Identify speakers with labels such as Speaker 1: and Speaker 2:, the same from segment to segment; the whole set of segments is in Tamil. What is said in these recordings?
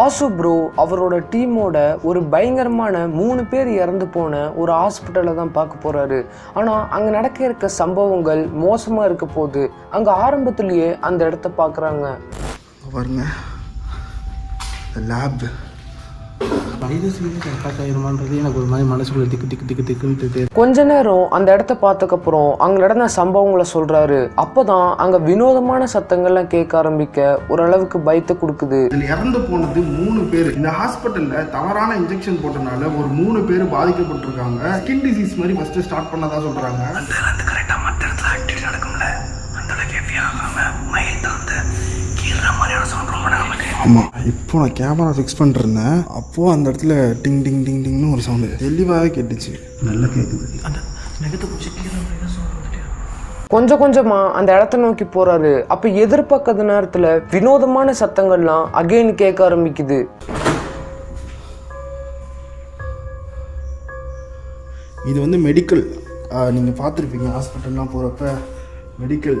Speaker 1: வாசு
Speaker 2: ப்ரோ அவரோட டீமோட ஒரு பயங்கரமான மூணு பேர் இறந்து போன ஒரு ஹாஸ்பிட்டலை தான் பார்க்க போகிறாரு ஆனால் அங்கே நடக்க இருக்க சம்பவங்கள் மோசமாக இருக்க போது அங்கே ஆரம்பத்துலேயே அந்த இடத்த பார்க்குறாங்க.
Speaker 3: பாருங்க. லேப்
Speaker 4: வைரஸ் அட்டாக் ஆயிருமான்றது எனக்கு ஒரு மாதிரி மனசுக்குள்ள திக்கு திக்கு திக்கு திக்குன்ட்டு
Speaker 2: கொஞ்ச நேரம் அந்த இடத்த பார்த்ததுக்கப்புறம் அங்கே நடந்த சம்பவங்களை சொல்கிறாரு அப்போ தான் அங்கே வினோதமான சத்தங்கள்லாம் கேட்க ஆரம்பிக்க ஓரளவுக்கு பயத்தை கொடுக்குது.
Speaker 3: இதில் இறந்து போனது மூணு பேர். இந்த ஹாஸ்பிட்டல்ல தவறான இன்ஜெக்ஷன் போட்டனால ஒரு மூணு பேர் பாதிக்கப்பட்டிருக்காங்க. ஸ்கின் டிசீஸ் மாதிரி ஃபர்ஸ்ட் ஸ்டார்ட் பண்ணதா சொல்றாங்க. ஆமா. இப்போ நான் கேமரா ஃபிக்ஸ் பண்ணிருந்தேன் அப்போ அந்த இடத்துல டிங் டிங் டிங் டிங்னு ஒரு சவுண்டு தெளிவாகவே கேட்டுச்சு. நல்லா கேட்குது
Speaker 2: கொஞ்சம் கொஞ்சமா அந்த இடத்த நோக்கி போறாரு. அப்ப எதிர்பார்க்காத நேரத்துல வினோதமான சத்தங்கள்லாம் அகைன் கேட்க ஆரம்பிக்குது.
Speaker 3: இது வந்து மெடிக்கல் நீங்கள் பார்த்துருப்பீங்க ஹாஸ்பிட்டல்லாம் போகிறப்ப மெடிக்கல்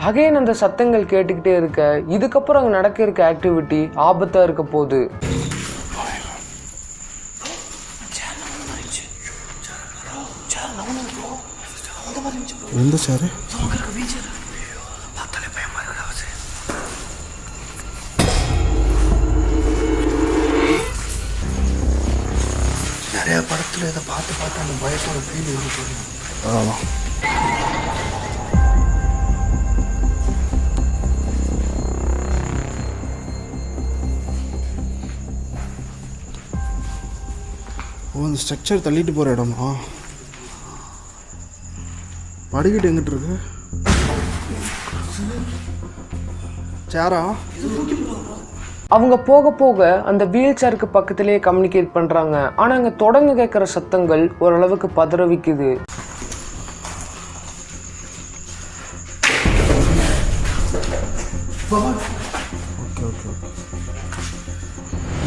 Speaker 2: அகைன் அந்த சத்தங்கள் கேட்டுக்கிட்டே இருக்க இதுக்கப்புறம் அங்கே நடக்க இருக்க ஆக்டிவிட்டி ஆபத்தா இருக்க போகுது.
Speaker 3: எந்த சார் நிறைய படத்தில் இதை பார்த்து பார்த்து அந்த பயத்தோட ஃபீல் இருக்கு ஆமாம் அந்த ஸ்ட்ரக்சர் தள்ளிட்டு போகிற இடமா? படிக்கட்டு எங்கிட்டு இருக்கு? சேரா?
Speaker 2: அவங்க போக போக அந்த வீல் சேருக்கு பக்கத்திலேயே கம்யூனிகேட் பண்றாங்க. ஆனா அங்க தொடர்ந்து கேட்குற சத்தங்கள் ஓரளவுக்கு பதற வைக்குது
Speaker 3: ஓகே ஓகே ஓகே.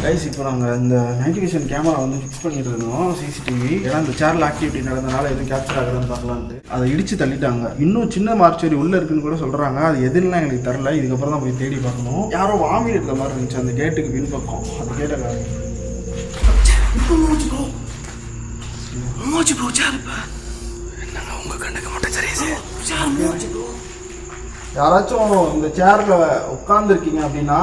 Speaker 3: கைஸ் இப்போ நாங்கள் இந்த நைட் விஷன் கேமரா வந்து ஃபிக்ஸ் பண்ணிட்டு இருந்தோம் சிசிடிவி ஏன்னா இந்த சேரில் ஆக்டிவிட்டி நடந்தனால எதுவும் கேப்சர் ஆகுதுன்னு பார்க்கலான்ட்டு. அதை இடிச்சு தள்ளிட்டாங்க. இன்னும் சின்ன மார்ச்சரி உள்ள இருக்குன்னு கூட சொல்றாங்க. அது எதுலாம் எங்களுக்கு தரல இதுக்கப்புறம் தான் போய் தேடி பார்க்கணும். யாரோ வாமி இருக்கிற மாதிரி இருந்துச்சு. அந்த கேட்டுக்கு பின்பக்கம். அந்த கேட்டை யாராச்சும் இந்த சேர்ல உட்கார்ந்துருக்கீங்க அப்படின்னா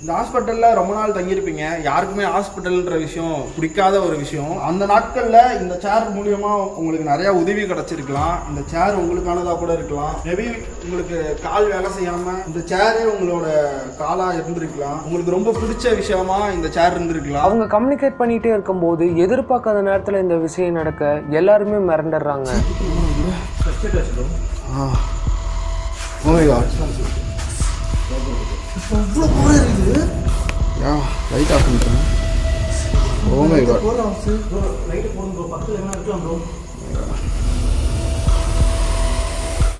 Speaker 3: இந்த ஹாஸ்பிட்டலில் ரொம்ப நாள் தங்கியிருப்பீங்க. யாருக்குமே ஹாஸ்பிட்டல்ன்ற விஷயம் பிடிக்காத ஒரு விஷயம். அந்த நாட்களில் இந்த சேர் மூலியமா உங்களுக்கு நிறைய உதவி கிடைச்சிருக்கலாம். இந்த சேர் உங்களுக்கானதாக கூட இருக்கலாம். மேபி உங்களுக்கு கால் வேலை செய்யாமல் இந்த சேரே உங்களோட காலாக இருந்திருக்கலாம். உங்களுக்கு ரொம்ப பிடிச்ச விஷயமா இந்த சேர் இருந்திருக்கலாம்.
Speaker 2: அவங்க கம்யூனிகேட் பண்ணிட்டே இருக்கும்போது எதிர்பார்க்காத நேரத்துல இந்த விஷயம் நடக்க எல்லாருமே மிரண்டுறாங்க.
Speaker 3: ஆ. ஓ மை காட் இருக்குது யா லைட் ஆஃப் பண்ணிட்டேன். ஓ மை காட்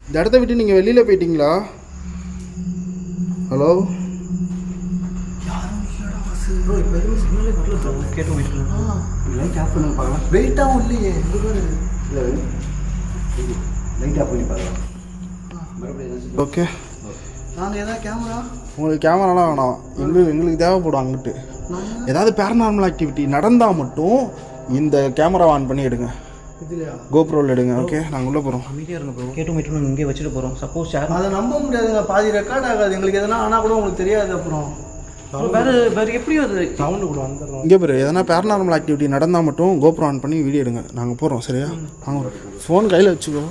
Speaker 3: இந்த இடத்த விட்டு நீங்கள் வெளியில் போயிட்டீங்களா? ஹலோ
Speaker 4: வெயிட்டாகவும் இல்லையே
Speaker 3: ஓகே
Speaker 4: நாங்கள் ஏதாவது கேமரா
Speaker 3: உங்களுக்கு கேமராலாம் வேணாம். எங்களுக்கு எங்களுக்கு தேவைப்படும் அங்கிட்டு. ஏதாவது பேரநார்மல் ஆக்டிவிட்டி நடந்தால் மட்டும் இந்த கேமரா ஆன் பண்ணி எடுங்க.
Speaker 4: இதுலையா?
Speaker 3: கோப்ரோவில் எடுங்க. ஓகே நாங்கள் உள்ளே போகிறோம்
Speaker 4: அமைதியாக இருங்க ப்ரோ கேட்டு மட்டும் நாங்கள் இங்கே வச்சுட்டு போகிறோம் சப்போஸ் யார்
Speaker 1: அதை நம்ப முடியாதுங்க. பாதி ரெக்கார்ட் ஆகாது. எங்களுக்கு எதனா ஆனால் கூட உங்களுக்கு தெரியாது அப்புறம்.
Speaker 4: வேறு வேறு எப்படி அது சவுண்டு கூட வந்துடுறோம்
Speaker 3: இங்கே பாரு எதனா பேரநார்மல் ஆக்டிவிட்டி நடந்தால் மட்டும் கோப்ரோ ஆன் பண்ணி வீடியோ எடுங்க. நாங்கள் போகிறோம் சரியா? வாங்க ஃபோன் கையில் வச்சுக்கோ.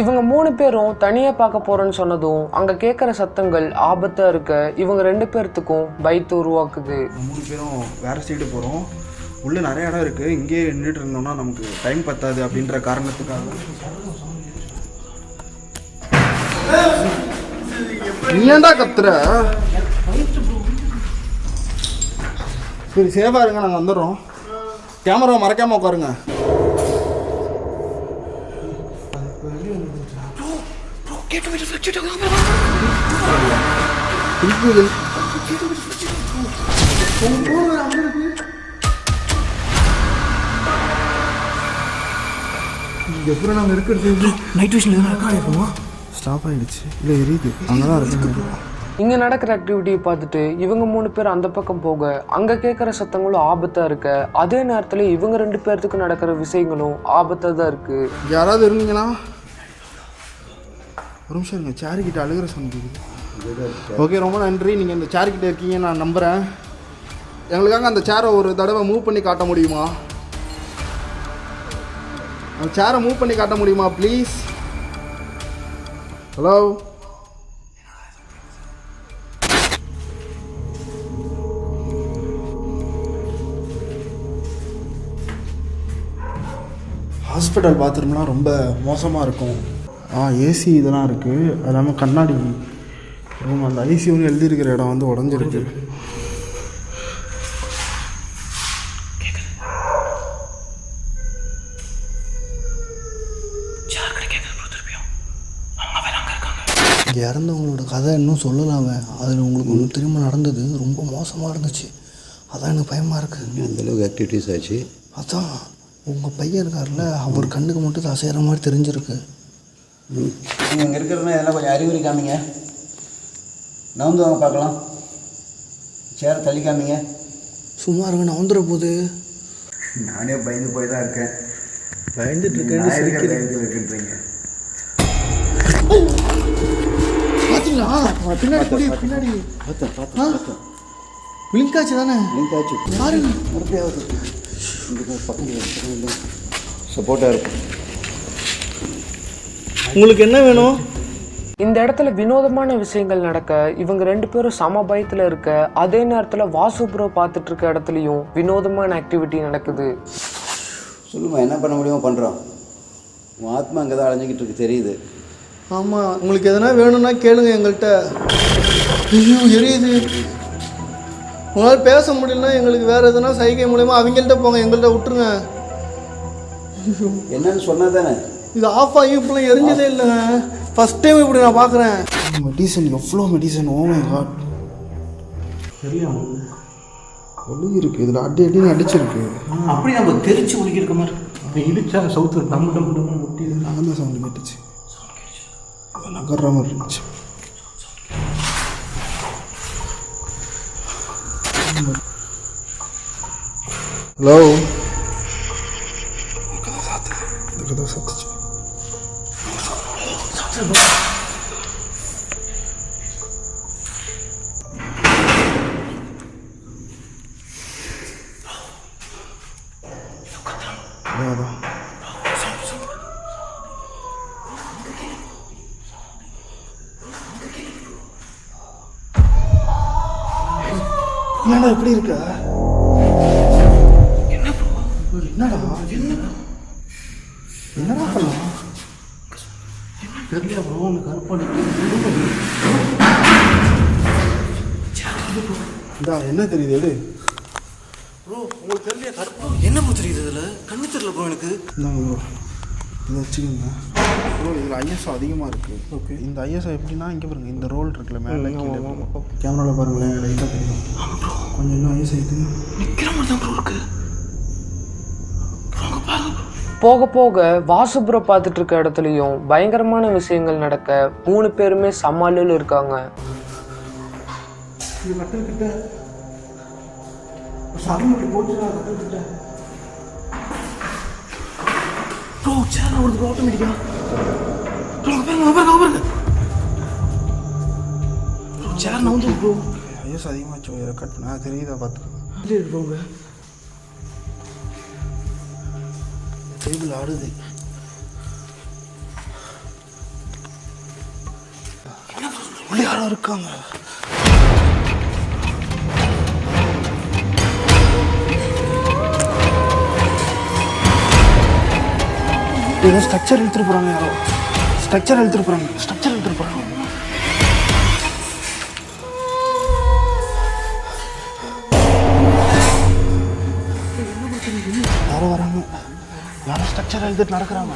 Speaker 2: இவங்க மூணு பேரும் தனியாக பார்க்க போகிறேன்னு சொன்னதும் அங்கே கேட்குற சத்தங்கள் ஆபத்தாக இருக்க இவங்க ரெண்டு பேர்த்துக்கும் பயத்தை உருவாக்குது.
Speaker 3: மூணு பேரும் வேறு சைடு போகிறோம் உள்ளே நிறைய இடம் இருக்குது இங்கேயே நின்றுட்டு இருந்தோம்னா நமக்கு டைம் பத்தாது அப்படின்ற காரணத்துக்காக. நீ ஏன்டா கத்துற? சரி சேஃபாக இருங்க நாங்கள் வந்துடுறோம். கேமரா மறக்காமல் உட்காருங்க. எப்படி நாங்கள் இருக்கிறது
Speaker 4: நைட் விஷன் எதுவும் ரெக்கார்ட் இருக்குமா
Speaker 3: ஸ்டாப் ஆயிடுச்சு. இல்லை எரியுது. அங்கே தான் இருக்கு.
Speaker 2: இங்கே நடக்கிற ஆக்டிவிட்டியை பார்த்துட்டு இவங்க மூணு பேர் அந்த பக்கம் போக அங்கே கேட்குற சத்தங்களும் ஆபத்தாக இருக்க அதே நேரத்தில் இவங்க ரெண்டு பேர்த்துக்கு நடக்கிற விஷயங்களும் ஆபத்தாக தான் இருக்குது
Speaker 3: யாராவது இருந்தீங்கன்னா ஒரு நிமிஷம் இருங்க சேர் கிட்ட அழுகிற சொன்னது ஓகே ரொம்ப நன்றி. நீங்கள் இந்த சேர் கிட்ட இருக்கீங்க நான் நம்புகிறேன் எங்களுக்காக அந்த சேரை ஒரு தடவை மூவ் பண்ணி காட்ட முடியுமா? அந்த சேரை மூவ் பண்ணி காட்ட முடியுமா ப்ளீஸ் ஹலோ ஹாஸ்பிட்டல் பாத்ரூம்லாம் ரொம்ப மோசமாக இருக்கும். ஆ ஏசி இதெல்லாம் இருக்குது அது இல்லாமல் கண்ணாடி ரூம் அந்த ஐசியூன்னு எழுதியிருக்கிற இடம் வந்து உடஞ்சிருக்கு.
Speaker 5: இங்கே இறந்தவங்களோட கதை இன்னும் சொல்லலாமே. அதில் உங்களுக்கு ஒன்று திரும்ப நடந்தது? ரொம்ப மோசமாக இருந்துச்சு. அதான் எனக்கு பயமாக இருக்குது
Speaker 6: அந்த அளவுக்கு ஆக்டிவிட்டீஸ் ஆச்சு.
Speaker 5: அதான். உங்கள் பையன் இருக்கார்ல அவர் கண்ணுக்கு மட்டும் இது அசைகிற மாதிரி தெரிஞ்சிருக்கு.
Speaker 6: நீங்கள் இங்கே இருக்கிறதுனா இதெல்லாம் கொஞ்சம் அறிகுறி காமிங்க. நவுந்து வாங்க பார்க்கலாம். சேர் தள்ளி காமிங்க.
Speaker 5: சும்மா இருங்க நான் வந்துட போகுது
Speaker 6: நானே பயந்து போய் தான் இருக்கேன்.
Speaker 5: பயந்துட்டு பார்த்தீங்களா பின்னாடி பின்னாடி.
Speaker 6: பார்த்தேன் பார்த்தேன்
Speaker 5: ஆச்சு தானே?
Speaker 6: லிங்க் ஆச்சு மறுபடியாவது. பக்கத்தில் சப்போர்ட்டாக இருக்கும்
Speaker 1: உங்களுக்கு என்ன வேணும்?
Speaker 2: இந்த இடத்துல வினோதமான விஷயங்கள் நடக்க இவங்க ரெண்டு பேரும் சம பயத்தில் இருக்க அதே நேரத்தில் வாசுபுரோ பார்த்துட்டு இருக்க இடத்துலையும் வினோதமான ஆக்டிவிட்டி நடக்குது.
Speaker 6: சொல்லுமா என்ன பண்ண முடியுமோ பண்ணுறோம் உன் ஆத்மா அங்கே தான் அலைஞ்சிக்கிட்டு இருக்கு தெரியுது.
Speaker 1: ஆமாம் உங்களுக்கு எதனா வேணும்னா கேளுங்க எங்கள்கிட்ட ஐயோ எரியுது. உங்களால் பேச முடியலன்னா எங்களுக்கு வேறு எதுனா சைகை மூலயமா அவங்கள்ட்ட போங்க எங்கள்கிட்ட விட்டுருங்க.
Speaker 6: என்னன்னு சொன்னா தானே
Speaker 1: இது ஆஃப் ஆகி இப்பெல்லாம் எரிஞ்சதே இல்லைங்க. ஃபஸ்ட் டைம் இப்படி நான் பார்க்குறேன்.
Speaker 3: மெடிசன் எவ்வளோ மெடிசன் ஓ மை காட் ஒழுகு இருக்குது இதில் அடி அடின்னு அடிச்சிருக்கு.
Speaker 4: அப்படி நம்ம தெரிச்சு இருக்க மாதிரி. அப்படி இடிச்சா சவுத்து டம்மு டம்மு டம்மு முட்டி
Speaker 3: தான் சவுண்டு கேட்டுச்சு. அது நகர்ற மாதிரி இருந்துச்சு. ஹலோ என்னடா எப்படி இருக்க? இந்தா என்ன தெரியுது எடு.
Speaker 4: ப்ரோ உங்களுக்கு தெரியல கருப்பா என்ன ப்ரோ தெரியுது இதில்? கண்ணு தெரியல ப்ரோ எனக்கு.
Speaker 3: இந்தாங்க ப்ரோ. இதை வச்சுக்கோங்க. ப்ரோ இதில் ஐஎஸ்ஓ அதிகமாக இருக்குது ஓகே. இந்த ஐஎஸ்ஓ எப்படின்னா இங்கே பாருங்க இந்த ரோல் இருக்குல்ல மேலே கேமராவில் பாருங்களேன் லைட்டாக தெரியும் கொஞ்சம் இன்னும் ஐஎஸ்ஓ இது
Speaker 4: நிற்கிற மாதிரி தான் ப்ரோ இருக்கு.
Speaker 2: போக போக வாசுபுரோ பார்த்துட்டு இருக்க இடத்துலையும் பயங்கரமான விஷயங்கள் நடக்க மூணு பேருமே சமாளில் இருக்காங்க.
Speaker 3: இது கட்டுக்கிட்ட சரி மட்டும் போச்சுன்னா கட்டுக்கிட்ட
Speaker 4: ப்ரோ சேர் நான் ஒரு ஆட்டோமேட்டிக்கா ப்ரோ பாருங்க பாருங்க பாருங்க. ப்ரோ சேர் நான் வந்து ப்ரோ
Speaker 3: ஐயோ அதிகமாச்சு கட் பண்ணா தெரியுதா
Speaker 4: இருக்கு ப்ரோங்க
Speaker 3: டேபிள் ஆடுது. உள்ள யாரோ இருக்காங்க. ஏதோ ஸ்ட்ரக்சர் இழுத்துட்டு போகிறாங்க யாரோ. ஸ்ட்ரக்சர் இழுத்துட்டு போகிறாங்க ஸ்ட்ரக்சர் இழுத்துட்டு போகிறாங்க யாரோ வராங்க. யாரோ ஸ்ட்ரக்சர் எழுதிட்டு நடக்கிறாங்க.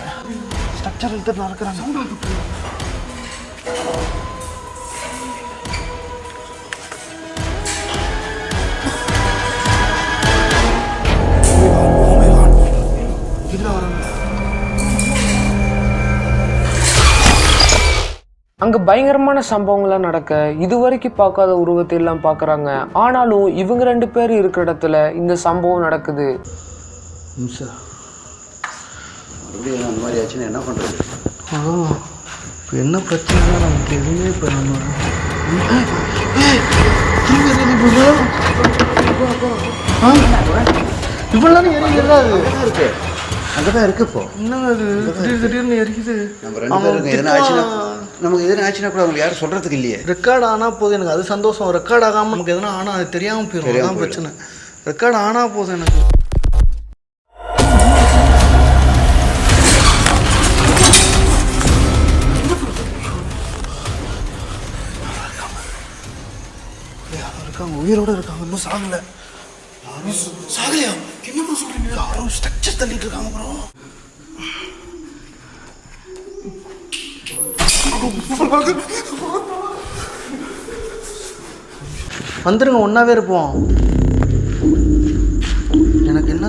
Speaker 3: ஸ்ட்ரக்சர் எழுதிட்டு நடக்கிறாங்க.
Speaker 2: அங்கே பயங்கரமான சம்பவங்கள்லாம் நடக்க இதுவரைக்கும் பார்க்காத உருவத்தை எல்லாம் பார்க்குறாங்க. ஆனாலும் இவங்க ரெண்டு பேர் இருக்கிற இடத்துல இந்த சம்பவம் நடக்குது.
Speaker 6: மறுபடியும் அந்த மாதிரி ஆச்சுன்னா என்ன பண்ணுறது
Speaker 1: அதான் இப்போ என்ன பிரச்சனைனா நமக்கு எதுவுமே இப்போ நம்ம இவ்வளோ நேரம்
Speaker 6: இருக்கு அங்கே தான் இருக்கு. இப்போ.
Speaker 1: என்னங்க அது? திடீர் திடீர்னு எரிக்குது
Speaker 6: நம்ம ரெண்டு பேருக்கு எதனா ஆச்சுன்னா நமக்கு எதனா ஆச்சுன்னா கூட அவங்களுக்கு யாரும் சொல்கிறதுக்கு இல்லையே.
Speaker 1: ரெக்கார்ட் ஆனால் போதும். எனக்கு அது சந்தோஷம். ரெக்கார்ட் ஆகாமல் நமக்கு எதனா ஆனால் அது தெரியாமல் போயிடும் அதான் பிரச்சனை. ரெக்கார்ட் ஆனால் போதும் எனக்கு.
Speaker 3: இருக்காங்க. உயிரோட இருக்காங்க. இன்னும் சாகல. யாரும் சாகலையா? என்ன ப்ரோ சொல்றீங்க? யாரோ ஸ்ட்ரக்சர் தள்ளிட்டு இருக்காங்க ப்ரோ
Speaker 1: வந்துருங்க ஒன்றாவே இருப்போம். எனக்கு என்ன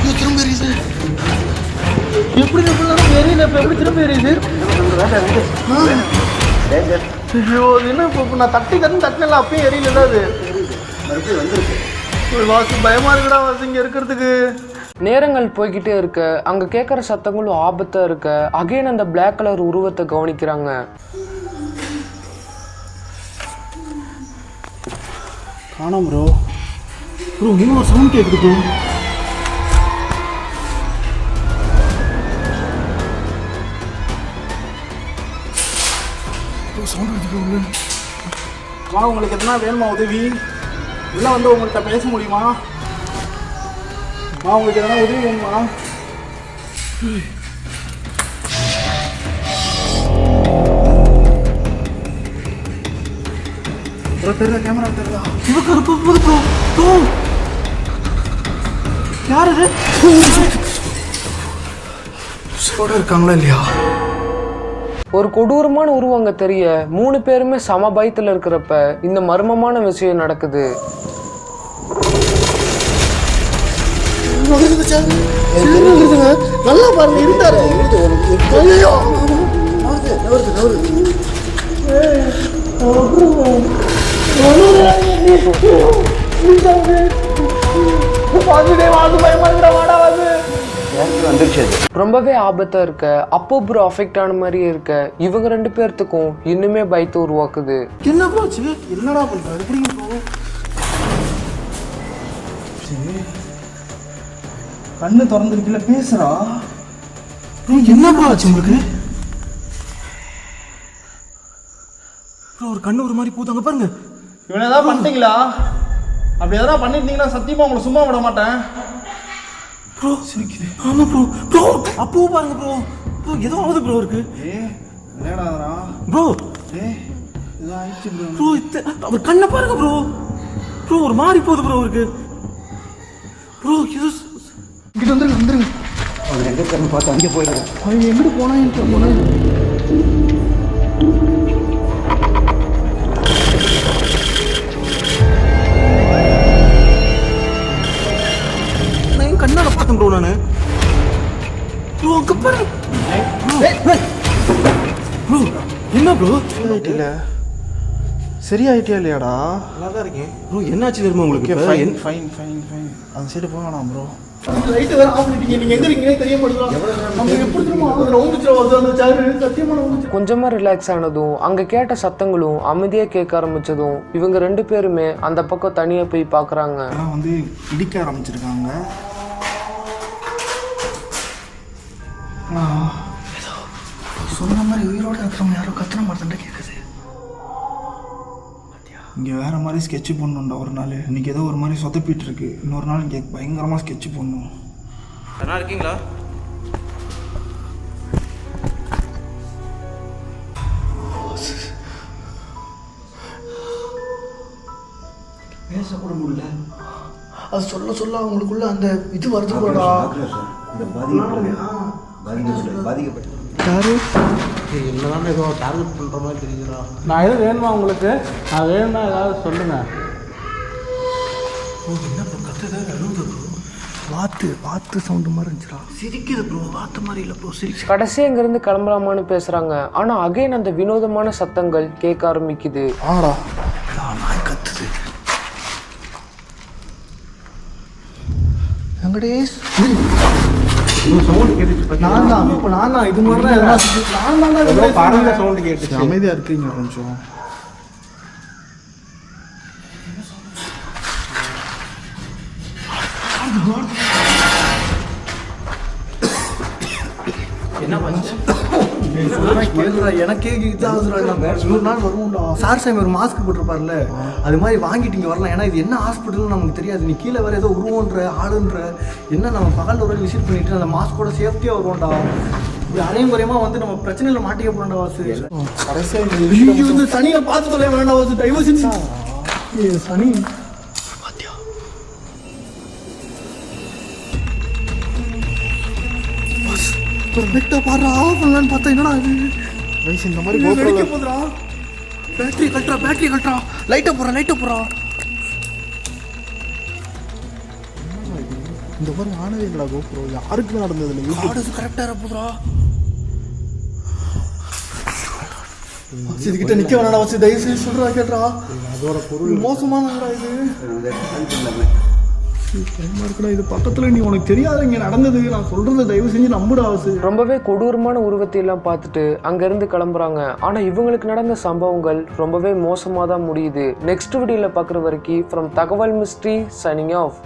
Speaker 1: ஐயோ, திரும்ப எரியுது. எப்படி நேரம் எரியல இப்போ எப்படி திரும்ப எரியுது? ஐயோ அது என்ன இப்போ நான் தட்டி தட்டி தட்டினல அப்பயும் எரியல அது.
Speaker 6: மறுபடியும் வந்திருக்கு.
Speaker 1: வாசி பயமா இருக்குடா வாசி இங்க இருக்கிறதுக்கு.
Speaker 2: நேரங்கள் போய்கிட்டே இருக்க அங்கே கேட்குற சத்தங்களும் ஆபத்தாக இருக்க அகைன் அந்த Black கலர் உருவத்தை கவனிக்கிறாங்க.
Speaker 3: காணோம் ப்ரோ
Speaker 4: ப்ரோ இன்னும் சவுண்ட் கேட்குது ப்ரோ
Speaker 3: உங்களுக்கு எதனா வேணுமா உதவி? உள்ள வந்து உங்கள்கிட்ட பேச முடியுமா? மா உங்களுக்கு எதனா உதவி வேணுமா ப்ரோ தெரியுதா கேமரா தெரியுதா
Speaker 4: இவ கருப்பு போது ப்ரோ ப்ரோ யார் இது
Speaker 3: கூட இருக்காங்களா இல்லையா
Speaker 2: ஒரு கொடூரமான உருவம் அங்கே தெரிய மூணு பேருமே சம பயத்தில் இருக்கிறப்ப இந்த மர்மமான விஷயம் நடக்குது.
Speaker 1: நல்லா பாருங்க இருந்தாரு. ஐயோ
Speaker 6: வந்துருச்சு அது.
Speaker 2: ரொம்பவே ஆபத்தாக இருக்க அப்போ ப்ரோ அஃபெக்ட் ஆன மாதிரியே இருக்க இவங்க ரெண்டு பேர்த்துக்கும் இன்னுமே பயத்தை உருவாக்குது.
Speaker 3: என்ன போச்சு என்னடா ப்ரோ கண்ணு திறந்துருக்குல்ல பேசுறா.
Speaker 4: ப்ரோ என்ன ப்ரோ ஆச்சு உங்களுக்கு? ஒரு கண்ணு ஒரு மாதிரி போகுது அங்கே பாருங்க.
Speaker 1: இவனை ஏதாவது பண்ணிட்டீங்களா? அப்படி எதனா பண்ணிருந்தீங்கன்னா சத்தியமா உங்களை சும்மா விட மாட்டேன்.
Speaker 4: ப்ரோ ஆமா ப்ரோ. ப்ரோ அப்போ பாருங்க ப்ரோ. ப்ரோ ஏதோ ஆகுது ப்ரோ இருக்கு
Speaker 3: ஏ என்னடா
Speaker 4: ப்ரோ.
Speaker 3: ஏ இது ஆயிடுச்சு ப்ரோ.
Speaker 4: ப்ரோ இத்த அவர் கண்ணை பாருங்க ப்ரோ. ப்ரோ ஒரு மாதிரி போகுது ப்ரோ இருக்கு ப்ரோ இது
Speaker 1: இங்கிட்டு வந்துருங்க வந்துருங்க.
Speaker 6: அவர் எங்கே இருக்காருன்னு பார்த்து அங்கே போயிடுறேன்
Speaker 1: அவன் எங்கிட்டு போனா எனக்கு போனா
Speaker 4: நான் கண்ணால பார்த்தேன் ப்ரோ நான். ப்ரோ அங்கே ப்ரோ. என்ன ப்ரோ
Speaker 3: சரியாயிட்டில சரியாயிட்டியா இல்லையாடா?
Speaker 4: நல்லா தான் இருக்கேன். ப்ரோ என்னாச்சு தெரியுமா உங்களுக்கு?
Speaker 3: ஃபைன் ஃபைன் ஃபைன் ஃபைன் அந்த சைடு போக வேணாம் ப்ரோ
Speaker 1: லைட்டு வேற ஆஃப் பண்ணிட்டீங்க நீங்க எங்க தெரிய மாட்டேங்கிறா நம்ம எப்படி திரும்ப அதுல ஒன்றுச்சு வருது அந்த சேரு சத்தியமான
Speaker 2: கொஞ்சமாக ரிலாக்ஸ் ஆனதும் அங்கே கேட்ட சத்தங்களும் அமைதியாக கேட்க ஆரம்பிச்சதும் இவங்க ரெண்டு பேருமே அந்த பக்கம் தனியாக போய் பார்க்குறாங்க
Speaker 3: அதெல்லாம் வந்து இடிக்க ஆரம்பிச்சிருக்காங்க.
Speaker 5: சொன்ன மாதிரி உயிரோட இருக்கிறவங்க யாரோ கத்துற மாதிரி தான் கேட்குது
Speaker 3: இங்கே வேற மாதிரி ஸ்கெட்ச் பண்ணணும்டா ஒரு நாள். இன்னைக்கு ஏதோ ஒரு மாதிரி சொதப்பிட்டு இருக்கு இன்னொரு நாள் இங்கே பயங்கரமாக ஸ்கெட்ச் பண்ணணும்
Speaker 7: அண்ணா இருக்கீங்களா?
Speaker 6: பேசக்கூட முடியல.
Speaker 5: அது சொல்ல சொல்ல அவங்களுக்குள்ள அந்த இது வருது போடா.
Speaker 6: பாதிக்கப்பட்டு பாதிக்கப்பட்டு
Speaker 4: என்னதான் ஏதோ டார்கெட் பண்ணுற மாதிரி தெரியுதுடா. நான் எதுவும் வேணுமா உங்களுக்கு? நான் வேணும்னா ஏதாவது சொல்லுங்கள்
Speaker 5: வாத்து வாத்து சவுண்டு மாதிரி இருந்துச்சுடா. சிரிக்குது ப்ரோ வாத்து மாதிரி இல்லை ப்ரோ சிரிச்சு.
Speaker 2: கடைசி அங்கேருந்து கிளம்பலாமான்னு பேசுகிறாங்க ஆனால் அகைன் அந்த வினோதமான சத்தங்கள் கேட்க ஆரம்பிக்குது.
Speaker 5: ஆடா. நாய் கத்துது. வெங்கடேஷ்.
Speaker 1: நான் தான் இப்போ நான் தான் இது மாதிரி தான் நான் தான்
Speaker 4: சவுண்ட் கேட்டுச்சு.
Speaker 3: அமைதியாக இருக்கீங்க கொஞ்சம்.
Speaker 1: இதாகுதுடா நூறு நாள் சார் சாமி ஒரு மாஸ்க் போட்டிருப்பார்ல அது மாதிரி வாங்கிட்டு இங்கே வரலாம். ஏன்னா இது என்ன ஹாஸ்பிட்டல்னு நமக்கு தெரியாது. நீ கீழே வேற ஏதோ உருவன்ற ஆளுன்ற என்ன நம்ம பகல் ஒரு விசிட் பண்ணிட்டு அந்த மாஸ்கோட சேஃப்டியாக வருவோம்டா. இப்படி அரையும் வந்து நம்ம பிரச்சனையில மாட்டிக்க போறோம்டா வாசு.
Speaker 3: கடைசியாக
Speaker 1: ஐயோ, இந்த சனியை பார்த்து தொலை வேண்டாம் வாசு. தயவு செஞ்சு. ஏய், சனி. ஒரு பெட்டை பாடுறா ஆஃப் பண்ணலான்னு பார்த்தா என்னடா
Speaker 3: வயசு இந்த மாதிரி
Speaker 1: இது வெடிக்க போதுடா. பேட்டரி கட்டுறா பேட்டரி கட்டுறா. லைட்டை போடுறா லைட்டை போடுறா.
Speaker 3: இந்த மாதிரி ஆனதே இல்லைடா கோப்ரோ யாருக்கு நடந்தது இல்லை
Speaker 1: காடு கரெக்டாக இருப்புதுடா இதுகிட்ட நிக்க வேணாடா வச்சு தயவு செய்து சொல்றா கேட்றா. அதோட பொருள். மோசமானடா இது. பயமா இருக்குடா இது பக்கத்துல நீ உனக்கு தெரியாத இங்க நடந்தது. நான் சொல்கிறத தயவு செஞ்சு நம்புடா வாசு
Speaker 2: ரொம்பவே கொடூரமான உருவத்தை எல்லாம் பார்த்துட்டு அங்கேருந்து கிளம்புறாங்க. ஆனால் இவங்களுக்கு நடந்த சம்பவங்கள் ரொம்பவே மோசமாக தான் முடியுது நெக்ஸ்ட் வீடியோவில் பார்க்குற வரைக்கும் ஃப்ரம் தகவல் மிஸ்ட்ரி சனிங் ஆஃப்